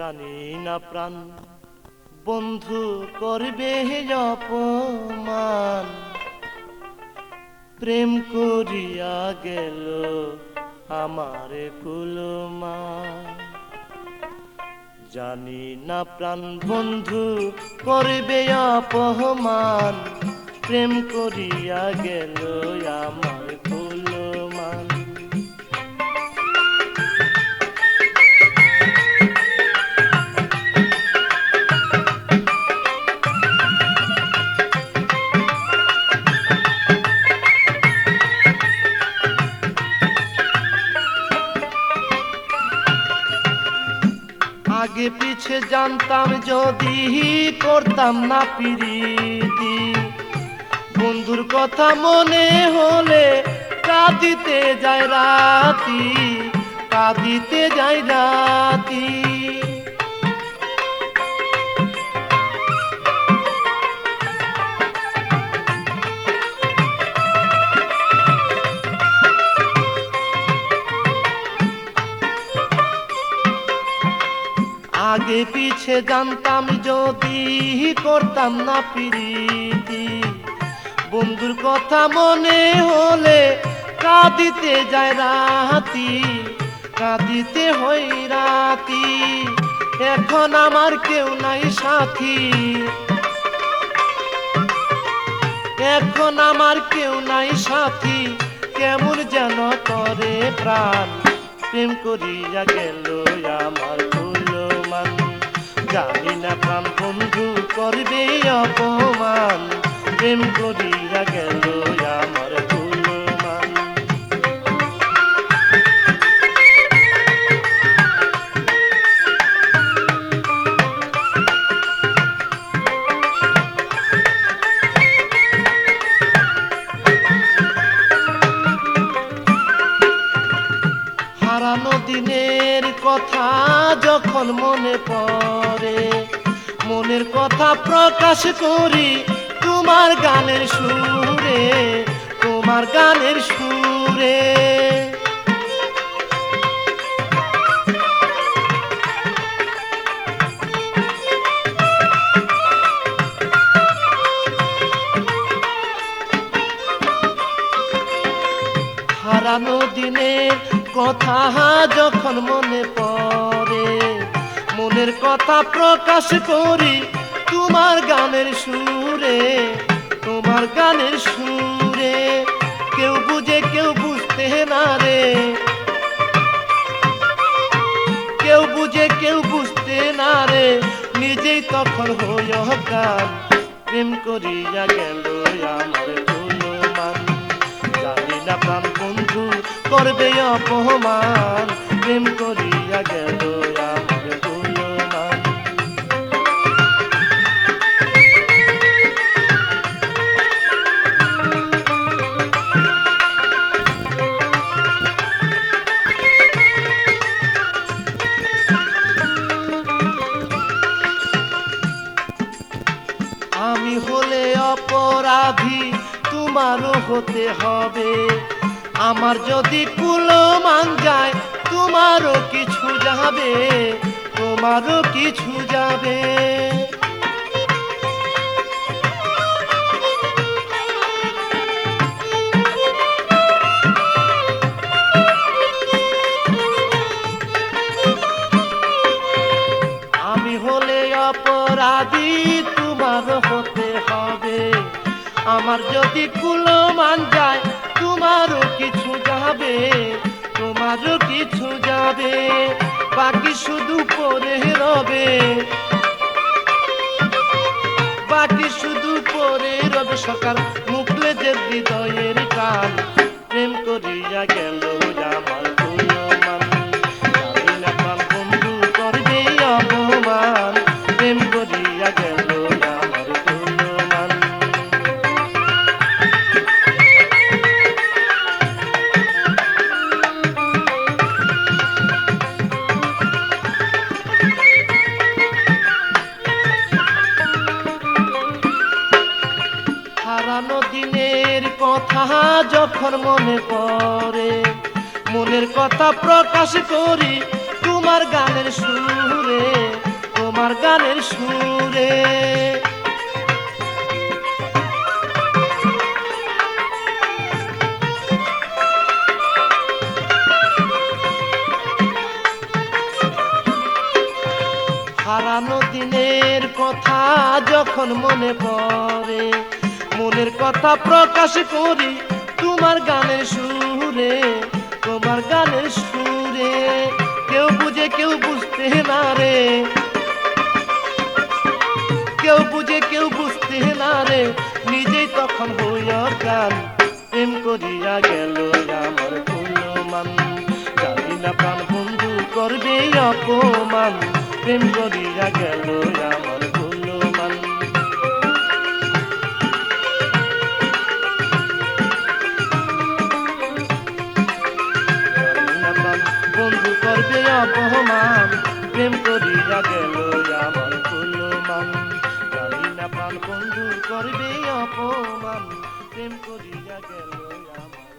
জানি না প্রাণ। বন্ধু করবে অপমান। প্রেম করিয়া গেল আমার কুলমা। জানি না প্রাণ, বন্ধু করবে অপমান। প্রেম করিয়া গেল আমার আগে পিছে জানতাম, যদি করতাম না পিরিতি। বন্ধুর কথা মনে হলে কাঁদিতে যায় রাতি, কাঁদিতে যায় রাতি। আগে পিছে জানতাম যদি করতাম না প্রীতি। বন্ধুর কথা মনে হলে কাঁদিতে যায় রাতি, কাঁদিতে হই রাতি। এখন আমার কেউ নাই সাথী। এখন আমার কেউ নাই সাথী, কেমন যেন করে প্রাণ। প্রেম করিয়া গেল আমার জানি না প্রাণ বন্ধু করবে অপমান। প্রেম করিয়া গেল আমার হারানো দিনের কথা যখন মনে পড়ে কথা প্রকাশ করি তোমার গানের সুরে, তোমার গানের সুরে। হারানো দিনের কথা যখন মনে পড়ে, মনের কথা প্রকাশ করি তোমার গানের সুরে, তোমার গানের সুরে, কেউ বুঝে, কেউ বুঝতে না রে। কেউ বুঝে, কেউ বুঝতে না রে। নিজেই তখন হইয় গান প্রেম করিয়া গেল আমার কুলমান জানি না প্রাণ বন্ধু করবে অপমান, প্রেম করিয়া গেল আমার তোমারও হতে হবে। আমার যদি কুলমান যায় তোমারও কিছু যাবে তোমারও কিছু যাবে। আমার যদি কুলমান যায়, তোমারও কিছু যাবে, তোমারও কিছু যাবে, বাকি শুধু পরে রবে। বাকি শুধু পরে রবে সকাল, মুখলে যে হৃদয়ের কাল, প্রেম করিয়া গেল। কথা যখন মনে পড়ে, মনের কথা প্রকাশ করি তোমার গানের সুরে, তোমার গানের সুরে। হারানো দিনের কথা যখন মনে পড়ে মনের কথা প্রকাশ করি, তোমার গানের সুরে, তোমার গানের সুরে। কেউ বুঝে, কেউ বুঝতে না রে। কেউ বুঝে, কেউ বুঝতে না রে। নিজেই তখন হইয়া গান প্রেম করিয়া গেল আমার কুলমান জানি না প্রাণ বন্ধু করবে অপমান, প্রেম করিয়া গেল আমার অপমান।